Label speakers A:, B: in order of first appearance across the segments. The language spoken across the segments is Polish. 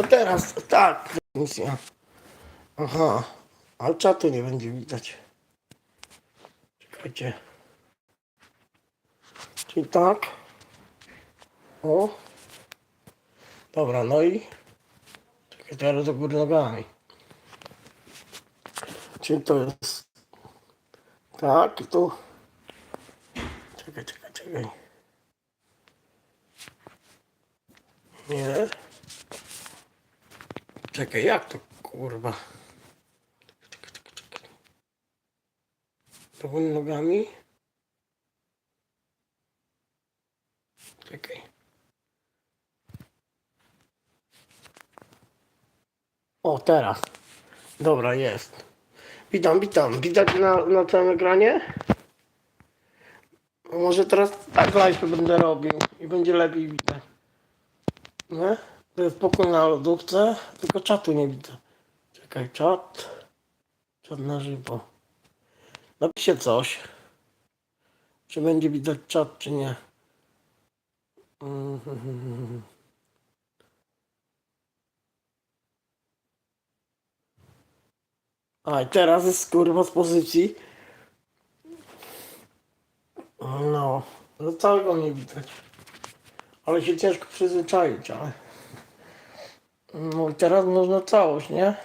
A: To teraz, tak, misja. Aha, ale czatu nie będzie widać. Czekajcie. Czyli tak. O. Dobra, no i. Czekaj, teraz do góry nogami. Czyli to jest. Tak, i tu. Czekaj, czekaj, czekaj. Nie. Czekaj, jak to kurwa? Do góry nogami. Czekaj. O, teraz. Dobra, jest. Witam, witam. Widać na, na całym ekranie? Może teraz tak live będę robił i będzie lepiej widać. Nie? To jest pokój na lodówce, tylko czatu nie widzę. Czekaj, czat. Czat na żywo. Napiszcie coś. Czy będzie widać czat, czy nie. A i teraz jest kurwa z pozycji. No, no całego nie widać. Ale się ciężko przyzwyczaić, ale. No i teraz można całość, nie?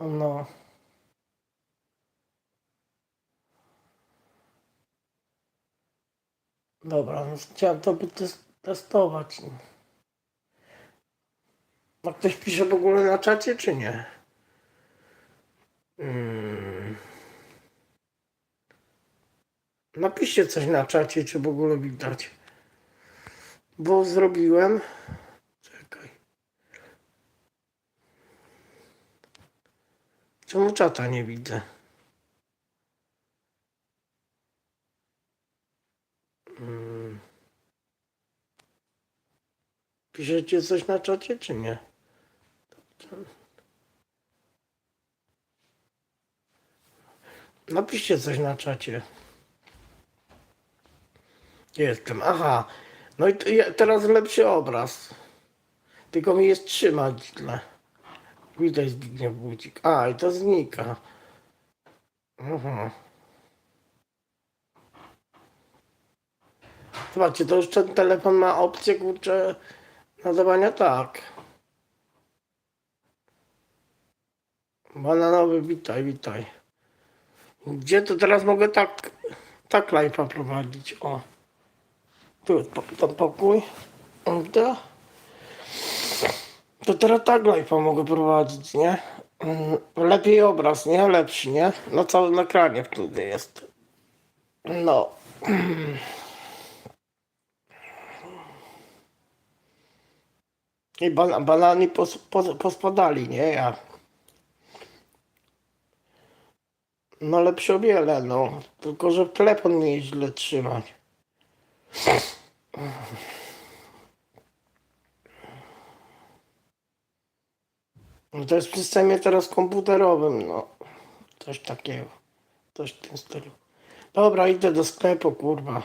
A: No. Dobra, no chciałem to by tes- testować. A ktoś pisze w ogóle na czacie, czy nie? Mm. Napiszcie coś na czacie, czy w ogóle widać. Bo zrobiłem. Czekaj. Czemu czata nie widzę? Mm. Piszecie coś na czacie, czy nie? Napiszcie coś na czacie. Jestem. Aha. No i teraz lepszy obraz. Tylko mi jest trzymać źle. Widać Zbigniew Wójcik. A, i to znika. Aha. Zobaczcie, to już ten telefon ma opcję, kurczę, nadawania tak. Bananowy, witaj, witaj. Gdzie to teraz mogę tak, tak live'a prowadzić? O. Tu jest ten pokój. To. To teraz tak live'a mogę prowadzić, nie? Mm, Lepiej obraz, nie? Lepszy, nie? Na całym ekranie wtedy jest. No. I ban banani pos pos pospadali, nie? Ja. No lepsze o wiele, no. Tylko, że telefon mnie źle trzymać. No to jest w systemie teraz komputerowym, no. Coś takiego. Coś w tym stylu. Dobra, idę do sklepu, kurwa.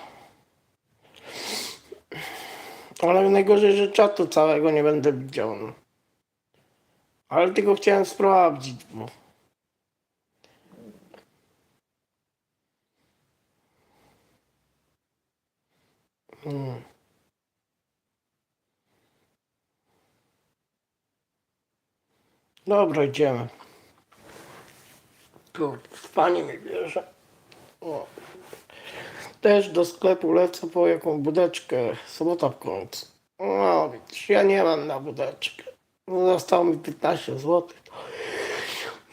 A: Ale najgorzej, że czatu całego nie będę widział. No. Ale tylko chciałem sprawdzić, bo... Mm. Dobra, idziemy. Tu spanie mnie bierze. O. Też do sklepu lecę po jaką budeczkę. Sobota w końcu. No widzisz, ja nie mam na budeczkę. No, Zostało mi 15 zł.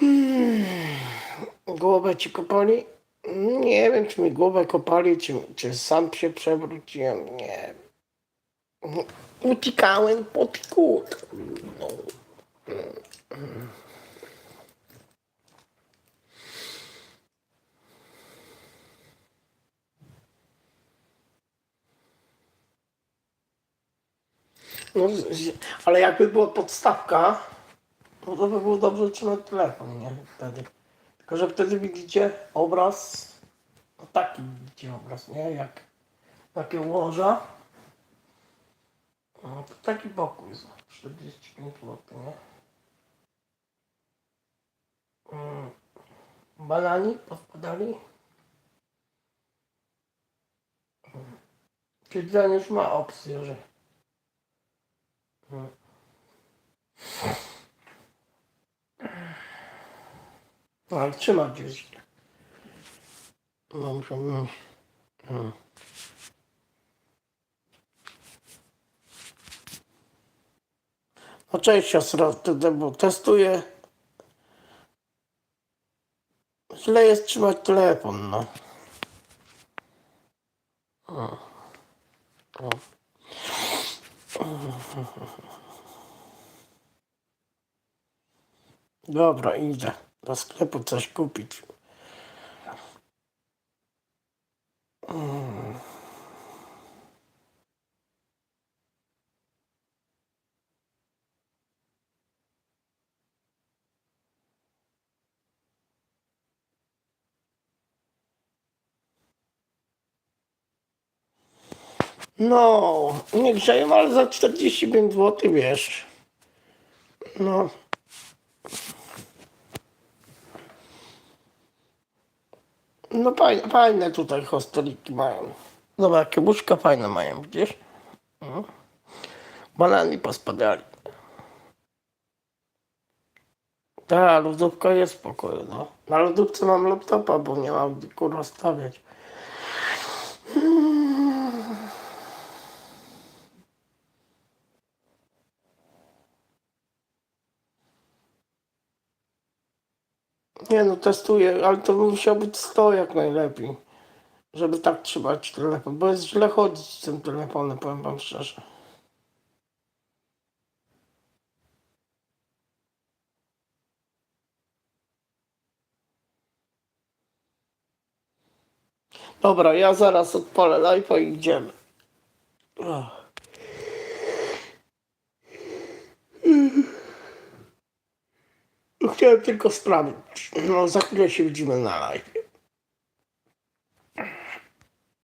A: Hmm. Głowę ci kopali? Nie wiem, czy mi głowę kopali, czy, czy sam się przewróciłem. Nie wiem. Uciekałem pod kut. No. No, ale jakby była podstawka, no to by było dobrze trzymać telefon, nie? Wtedy. Tylko, że wtedy widzicie obraz O taki widzicie obraz, nie? Jak takie łoża. No, to taki pokój za 45 zł, nie? Mm. Banani podpadali. Mm. Czyli ten już ma opcję, że... Mm. No, ale trzyma gdzieś. No, muszę... mm. Mm. No cześć siostro, wtedy, bo testuję. Źle jest trzymać telefon, no. O. O. Dobra, idę do sklepu coś kupić. No, nie grzeją, ale za 45 zł, wiesz. No. No fajne, fajne tutaj hosteliki mają. Zobacz, jakie łóżka fajne mają, widzisz? Mhm. Banani pospadali. Ta lodówka jest w pokoju, no. Na lodówce mam laptopa, bo nie mam gdzie kurwa stawiać. Nie no, testuję, ale to musiał być stojak najlepiej. Żeby tak trzymać telefon, bo jest źle chodzić z tym telefonem, powiem wam szczerze. Dobra, ja zaraz odpalę live'a i idziemy. Chciałem tylko sprawdzić. No, za chwilę się widzimy na live.